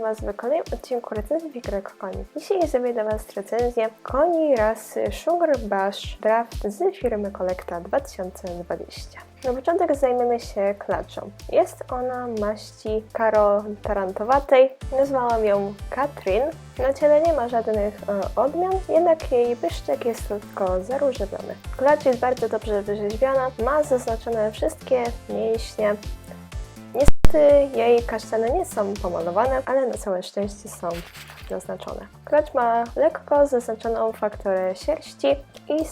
Was w kolejnym odcinku recenzji Wikrek Koni. Dzisiaj zrobię dla Was recenzję koni rasy Sugar Bash Draft z firmy Kolekta 2020. Na początek zajmiemy się klaczą. Jest ona maści karo tarantowatej. Nazwałam ją Katrin. Na ciele nie ma żadnych e, odmian, jednak jej pyszczek jest tylko zaróżowiony. Klacz jest bardzo dobrze wyrzeźbiona, ma zaznaczone wszystkie mięśnie, Niestety jej kasztany nie są pomalowane, ale na całe szczęście są zaznaczone. Klacz ma lekko zaznaczoną fakturę sierści i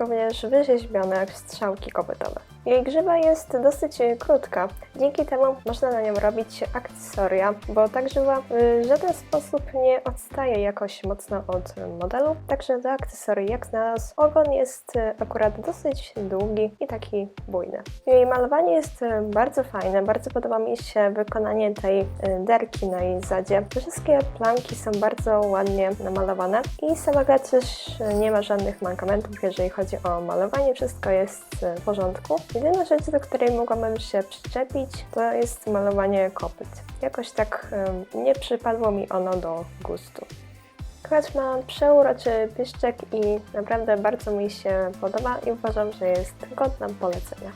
również wyrzeźbione strzałki kopytowe. Jej grzywa jest dosyć krótka, dzięki temu można na nią robić akcesoria, bo ta grzywa w żaden sposób nie odstaje jakoś mocno od modelu, także do akcesorii jak znalazł. Ogon jest akurat dosyć długi i taki bujny. Jej malowanie jest bardzo fajne, bardzo podoba mi się wykonanie tej y, derki na jej zadzie. Wszystkie planki są bardzo ładnie namalowane i sama gra też nie ma żadnych mankamentów, jeżeli chodzi o malowanie, wszystko jest w porządku. Jedyna rzecz, do której mogłabym się przyczepić, to jest malowanie kopyt. Jakoś tak nie przypadło mi ono do gustu. Klacz ma przeuroczy piszczek i naprawdę bardzo mi się podoba i uważam, że jest godna polecenia.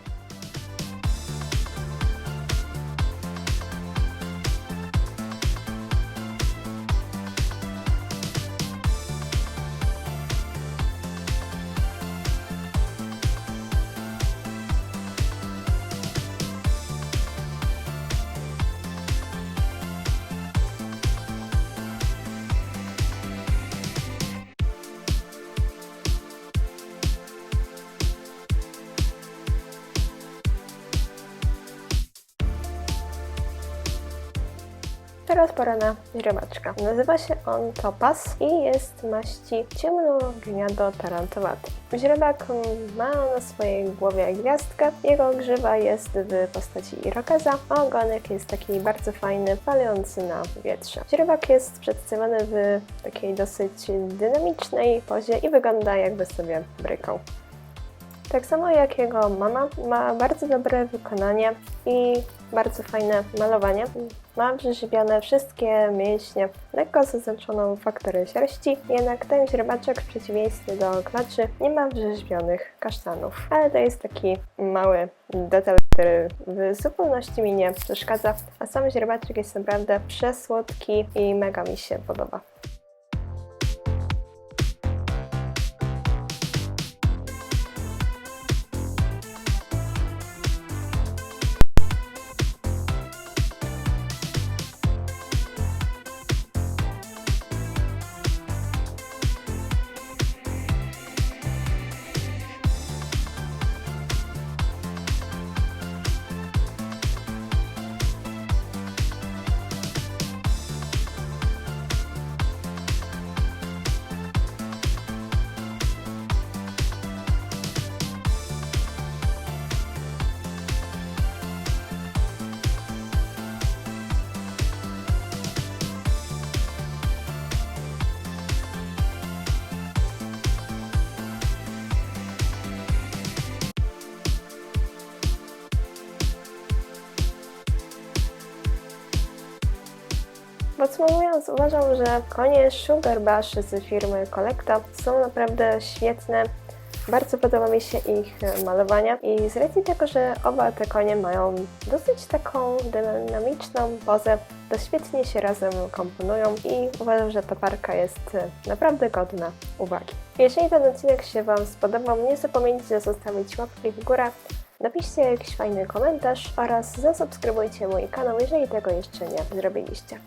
Teraz pora na źrebaczka. Nazywa się on Topaz i jest maści ciemno-gniado-tarantowaty. Źrebak ma na swojej głowie gwiazdkę, jego grzywa jest w postaci irokeza, a ogonek jest taki bardzo fajny, palący na wietrze. Źrebak jest przedstawiony w takiej dosyć dynamicznej pozie i wygląda jakby sobie brykał. Tak samo jak jego mama, ma bardzo dobre wykonanie i bardzo fajne malowanie. Ma wrzeźbione wszystkie mięśnie, lekko zaznaczoną fakturę sierści, jednak ten źrebaczek w przeciwieństwie do klaczy nie ma wrzeźbionych kasztanów. Ale to jest taki mały detal, który w zupełności mi nie przeszkadza, a sam źrebaczek jest naprawdę przesłodki i mega mi się podoba. Podsumowując, uważam, że konie Sugar Bash z firmy Kolekta są naprawdę świetne. Bardzo podoba mi się ich malowanie i z racji tego, że oba te konie mają dosyć taką dynamiczną pozę, to świetnie się razem komponują i uważam, że ta parka jest naprawdę godna uwagi. Jeżeli ten odcinek się Wam spodobał, nie zapomnijcie zostawić łapki w górę, napiszcie jakiś fajny komentarz oraz zasubskrybujcie mój kanał, jeżeli tego jeszcze nie zrobiliście.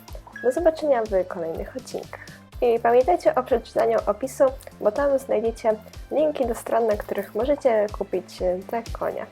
Do zobaczenia w kolejnych odcinkach. I pamiętajcie o przeczytaniu opisu, bo tam znajdziecie linki do stron, na których możecie kupić te konie.